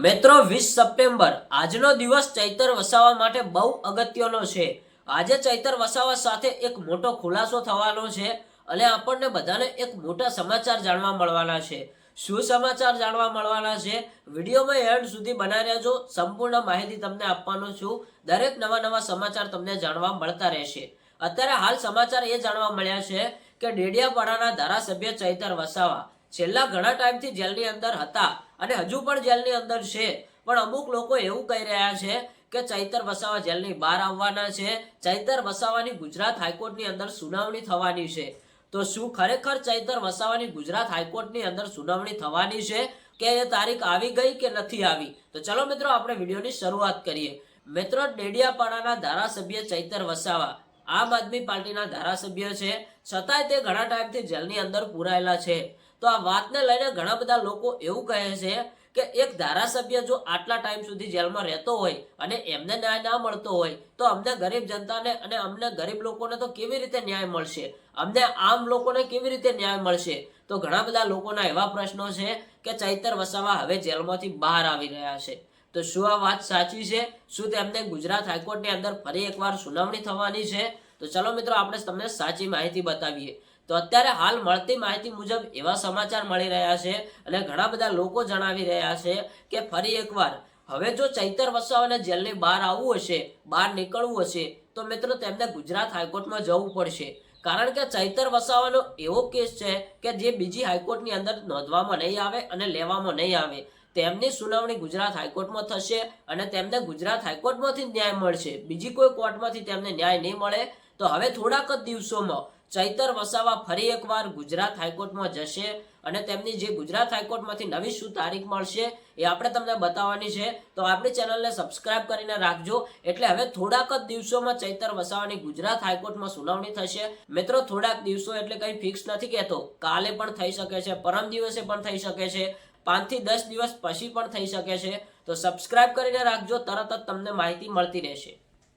મિત્રો, વીસ સપ્ટેમ્બર, આજનો દિવસ ચૈતર વસાવા માટે બહુ અગત્યનો છે. આજે ચૈતર વસાવા સાથે એક મોટો ખુલાસો થવાનો છે અને આપણને બધાને એક મોટા સમાચાર જાણવા મળવાના છે. શું સમાચાર જાણવા મળવાના છે? વિડીયોમાં એન્ડ સુધી બનાવી રહેજો. સંપૂર્ણ માહિતી તમને આપવાનો છું. દરેક નવા નવા સમાચાર તમને જાણવા મળતા રહેશે. અત્યારે હાલ સમાચાર એ જાણવા મળ્યા છે કે ડેડિયાપાડાના ધારાસભ્ય ચૈતર વસાવા છેલ્લા ઘણા ટાઈમથી જેલની અંદર હતા અને હજુ પણ જેલની અંદર છે. પણ અમુક લોકો એવું કહી રહ્યા છે કે ચૈતર વસાવા જેલની બહાર આવવાના છે. ચૈતર વસાવાની ગુજરાત હાઈકોર્ટની અંદર સુનાવણી થવાની છે. તો શું ખરેખર ચૈતર વસાવાની ગુજરાત હાઈકોર્ટની અંદર સુનાવણી થવાની છે કે એ તારીખ આવી ગઈ કે નથી આવી? તો ચલો મિત્રો, આપણે વિડીયોની શરૂઆત કરીએ. મિત્રો, ડેડિયાપાડાના ધારાસભ્ય ચૈતર વસાવા આમ આદમી પાર્ટીના ધારાસભ્ય છે. છતાંય તે ઘણા ટાઈમથી જેલની અંદર પુરાયેલા છે. તો આ વાતને લઈને ઘણા બધા લોકો એવું કહે છે કે એક ધારાસભ્ય જો આટલા ટાઈમ સુધી જેલમાં રહેતો હોય અને એમને ન્યાય ના મળતો હોય, તો અમને ગરીબ જનતાને અને અમને ગરીબ લોકોને તો કેવી રીતે ન્યાય મળશે? અમને આમ લોકોને કેવી રીતે ન્યાય મળશે? તો ઘણા બધા લોકોના એવા પ્રશ્નો છે કે ચૈતર વસાવા હવે જેલમાંથી બહાર આવી રહ્યા છે. તો શું આ વાત સાચી છે? શું તેમને ગુજરાત હાઈકોર્ટની અંદર ફરી એકવાર સુનાવણી થવાની છે? તો ચલો મિત્રો, આપણે તમને સાચી માહિતી બતાવીએ. તો અત્યારે હાલ મળતી માહિતી મુજબ એવા સમાચાર મળી રહ્યા છે અને ઘણા બધા લોકો જણાવી રહ્યા છે કે ફરી એકવાર, હવે જો ચૈતર વસાવાને જેલની બહાર આવવું હશે, બહાર નીકળવું હશે, તો મિત્રો તેમને ગુજરાત હાઈકોર્ટમાં જવું પડશે. કારણ કે ચૈતર વસાવાનો એવો કેસ છે કે જે બીજી હાઈકોર્ટની અંદર નોંધવામાં નહીં આવે અને લેવામાં નહીં આવે. તેમની સુનાવણી ગુજરાત હાઈકોર્ટમાં થશે અને તેમને ગુજરાત હાઈકોર્ટમાંથી ન્યાય મળશે. બીજી કોઈ કોર્ટમાંથી તેમને ન્યાય નહીં મળે તો હવે થોડાક જ દિવસોમાં ચૈતર વસાવા ફરી એકવાર ગુજરાત હાઈકોર્ટમાં જશે અને તેમની જે ગુજરાત હાઈકોર્ટમાંથી નવી શું તારીખ મળશે એ આપણે તમને બતાવવાની છે. તો આપણી ચેનલને સબસ્ક્રાઇબ કરીને રાખજો. એટલે હવે થોડાક જ દિવસોમાં ચૈતર વસાવાની ગુજરાત હાઈકોર્ટમાં સુનાવણી થશે. મિત્રો, થોડાક દિવસો એટલે કંઈ ફિક્સ નથી કહેતો. કાલે પણ થઈ શકે છે, પરમ દિવસે પણ થઈ શકે છે. પાંચથી દસ દિવસ પછી પણ થઈ શકે છે. તો સબસ્ક્રાઇબ કરીને રાખજો. તરત જ તમને માહિતી મળતી રહેશે.